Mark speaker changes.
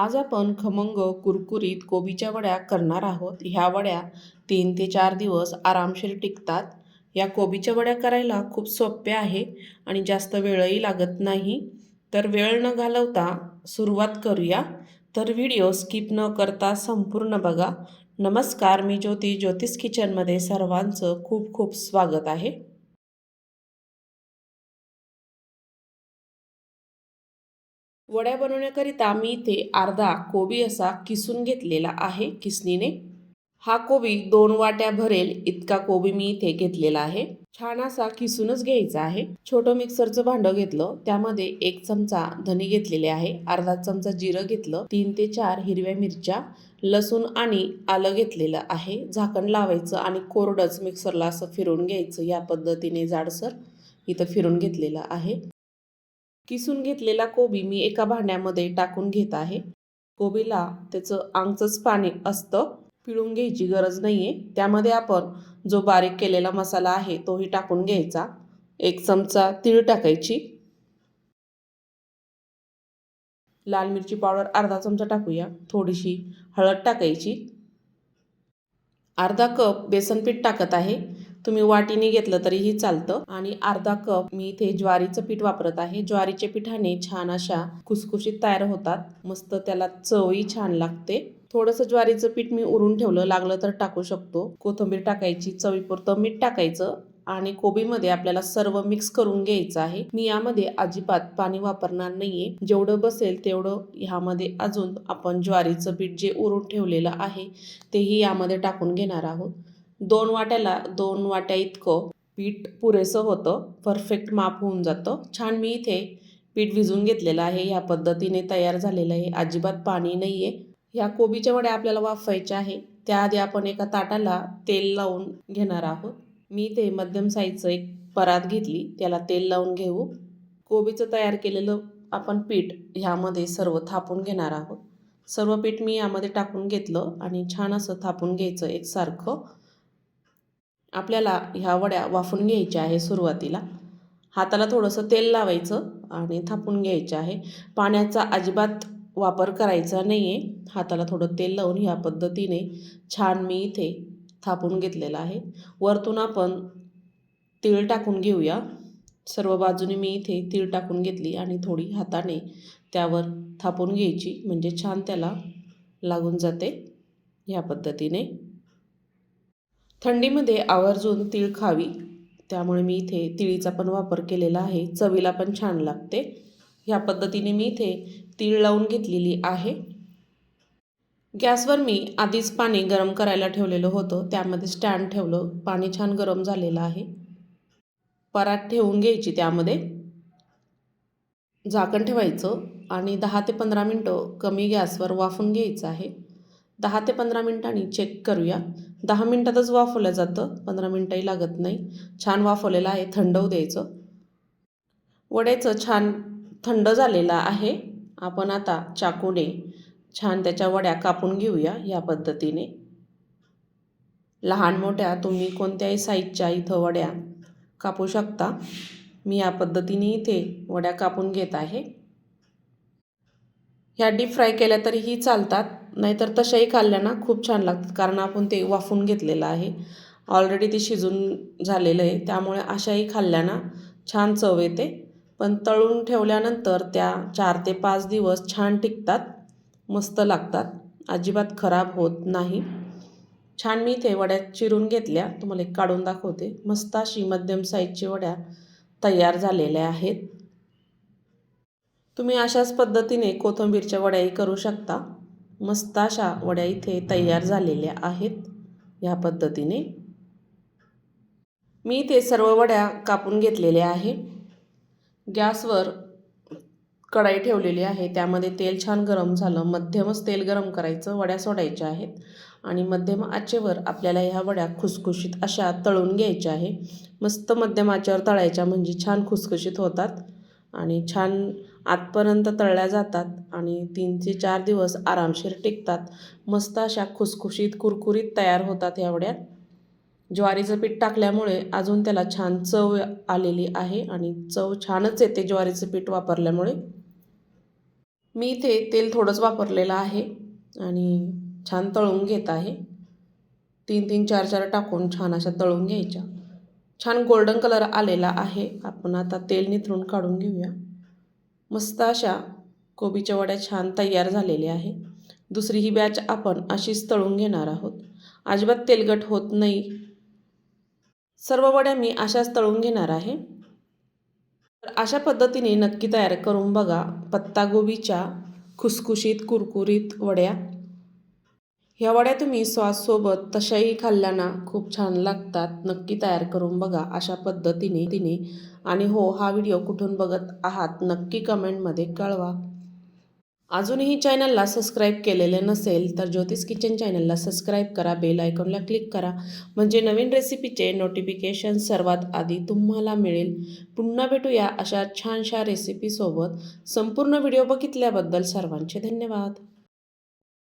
Speaker 1: आज आपण खमंग कुरकुरीत कोबीच्या वड्या करणार आहोत. ह्या वड्या तीन ते चार दिवस आरामशीर टिकतात. या कोबीच्या वड्या करायला खूप सोप्या आहे आणि जास्त वेळही लागत नाही. तर वेळ न घालवता सुरुवात करूया. तर व्हिडिओ स्किप न करता संपूर्ण बघा. नमस्कार मी ज्योती. ज्योतिष किचनमध्ये सर्वांचं खूप खूप स्वागत आहे. वड्या बनवण्याकरिता मी इथे अर्धा कोबी असा किसून घेतलेला आहे किसणीने. हा कोबी दोन वाट्या भरेल इतका कोबी मी इथे घेतलेला आहे. छान असा किसूनच घ्यायचा आहे. छोटं मिक्सरचं भांडं घेतलं त्यामध्ये एक चमचा धनी घेतलेले आहे अर्धा चमचा जिरं घेतलं तीन ते चार हिरव्या मिरच्या लसूण आणि आलं घेतलेलं आहे. झाकण लावायचं आणि कोरडंच मिक्सरला असं फिरून घ्यायचं या पद्धतीने जाडसर इथं फिरून घेतलेलं आहे. किसून घेतलेला कोबी मी एका भांड्यामध्ये टाकून घेत आहे. कोबीला त्याचं आंगचंच पाणी असतं पिळून घ्यायची गरज नाही आहे त्यामध्ये आपण जो बारीक केलेला मसाला आहे तोही टाकून घ्यायचा. एक चमचा तीळ टाकायची. लाल मिरची पावडर अर्धा चमचा टाकूया. थोडीशी हळद टाकायची. अर्धा कप बेसन पीठ टाकत आहे. तुम्ही वाटीने घेतलं तरीही चालतं. आणि अर्धा कप मी इथे ज्वारीचं पीठ वापरत आहे. ज्वारीच्या पिठाने छान अशा खुसखुशीत तयार होतात. मस्त त्याला चवही छान लागते. थोडंसं ज्वारीचं पीठ मी उरून ठेवलं. लागलं तर टाकू शकतो. कोथिंबीर टाकायची चवीपुरतं मीठ टाकायचं आणि कोबीमध्ये आपल्याला सर्व मिक्स करून घ्यायचं आहे. मी यामध्ये अजिबात पाणी वापरणार नाहीये. जेवढं बसेल तेवढं ह्यामध्ये अजून आपण ज्वारीचं पीठ जे उरून ठेवलेलं आहे तेही यामध्ये टाकून घेणार आहोत. दोन वाट्याला दोन वाट्या इतकं पीठ पुरेसं होतं. परफेक्ट माप होऊन जातं. छान मी इथे पीठ भिजून घेतलेलं आहे. ह्या पद्धतीने तयार झालेलं आहे. अजिबात पाणी नाही आहे ह्या कोबीच्या वड्या आपल्याला वाफवायच्या आहे. त्याआधी आपण एका ताटाला तेल लावून घेणार आहोत. मी ते मध्यम साईजचं एक परात घेतली. त्याला तेल लावून घेऊ. कोबीचं तयार केलेलं आपण पीठ ह्यामध्ये सर्व थापून घेणार आहोत. सर्व पीठ मी यामध्ये टाकून घेतलं आणि छान असं थापून घ्यायचं एकसारखं. आपल्याला ह्या वड्या वाफून घ्यायच्या आहे सुरुवातीला. हाताला थोडंसं तेल लावायचं आणि थापून घ्यायचं आहे. पाण्याचा अजिबात वापर करायचा नाही आहे हाताला थोडं तेल लावून ह्या पद्धतीने छान मी इथे थापून घेतलेलं आहे. वरतून आपण तीळ टाकून घेऊया. सर्व बाजूने मी इथे तीळ टाकून घेतली आणि थोडी हाताने त्यावर थापून घ्यायची. म्हणजे छान त्याला लागून जाते ह्या पद्धतीने. थंडीमध्ये आवर्जून तीळ खावी. त्यामुळे मी इथे तिळीचा पण वापर केलेला आहे. चवीला पण छान लागते. ह्या पद्धतीने मी इथे तीळ लावून घेतलेली आहे. गॅसवर मी आधीच पाणी गरम करायला ठेवलेलं होतं. त्यामध्ये स्टँड ठेवलं. पाणी छान गरम झालेलं आहे. परात ठेवून घ्यायची त्यामध्ये. झाकण ठेवायचं आणि दहा ते पंधरा मिनटं कमी गॅसवर वाफून घ्यायचं आहे. दहा ते पंधरा मिनटांनी चेक करूया. दहा मिनटातच वाफवलं जातं पंधरा मिनटंही लागत नाही. छान वाफवलेलं आहे थंड होऊ द्यायचं. वड्याचं छान थंड झालेलं आहे. आपण आता चाकूने छान त्याच्या वड्या कापून घेऊया या पद्धतीने. लहान मोठ्या तुम्ही कोणत्याही साईजच्या इथं वड्या कापू शकता. मी या पद्धतीने इथे वड्या कापून घेत आहे. ह्या डीप फ्राय केल्या तरीही चालतात. नाहीतर तशाही खाल्ल्या ना खूप छान लागतात कारण आपण ते वाफून घेतलेलं आहे. ऑलरेडी ते शिजून झालेलं आहे त्यामुळे अशाही खाल्ल्या ना छान चव येते. पण तळून ठेवल्यानंतर त्या चार ते पाच दिवस छान टिकतात मस्त लागतात. अजिबात खराब होत नाही. छान मी इथे वड्या चिरून घेतल्या तुम्हाला एक काढून दाखवते. मस्त अशी मध्यम साईजची वड्या तयार झालेल्या आहेत. तुम्ही अशाच पद्धतीने कोथिंबीरच्या वड्याही करू शकता. मस्त अशा वड्या इथे तयार झालेल्या आहेत. ह्या पद्धतीने मी इथे सर्व वड्या कापून घेतलेल्या आहे गॅसवर कढाई ठेवलेली आहे. त्यामध्ये तेल छान गरम झालं. मध्यमच तेल गरम करायचं. वड्या सोडायच्या आहेत. आणि मध्यम आचेवर आपल्याला ह्या वड्या खुसखुशीत अशा तळून घ्यायच्या आहे. मस्त मध्यम आचेवर तळायच्या म्हणजे छान खुसखुशीत होतात. आणि छान आतपर्यंत तळल्या जातात आणि तीन ते चार दिवस आरामशीर टिकतात. मस्त अशा खुसखुशीत कुरकुरीत तयार होतात एवढ्या ज्वारीचं पीठ टाकल्यामुळे अजून त्याला छान चव आलेली आहे आणि चव छानच येते ज्वारीचं पीठ वापरल्यामुळे. मी इथे तेल थोडंच वापरलेलं आहे आणि छान तळून घेत आहे. तीन तीन चार चार टाकून छान अशा तळून घ्यायच्या. छान गोल्डन कलर आलेला आहे. आपण आता तेल निथरून काढून घेऊया. मस्त अशा कोबीच्या वड्या छान तयार झालेल्या आहे. दुसरी ही बॅच आपण अशीच तळून घेणार आहोत. अजिबात तेलकट होत नाही. सर्व वड्या मी अशाच तळून घेणार आहे. तर अशा पद्धतीने नक्की तयार करून बघा पत्तागोबीच्या खुसखुशीत कुरकुरीत वड्या. ह्या वड्या तुम्ही सॉससोबत तशाही खाल्ल्याना खूप छान लागतात. नक्की तयार करून बघा अशा पद्धतीने तिने. आणि हो हा व्हिडिओ कुठून बघत आहात नक्की कमेंटमध्ये कळवा. अजूनही चॅनलला सबस्क्राईब केलेले नसेल तर ज्योतिष किचन चॅनलला सबस्क्राईब करा बेल आयकॉनला क्लिक करा. म्हणजे नवीन रेसिपीचे नोटिफिकेशन सर्वात आधी तुम्हाला मिळेल. पुन्हा भेटूया अशा छानशा रेसिपीसोबत संपूर्ण व्हिडिओ बघितल्याबद्दल सर्वांचे धन्यवाद.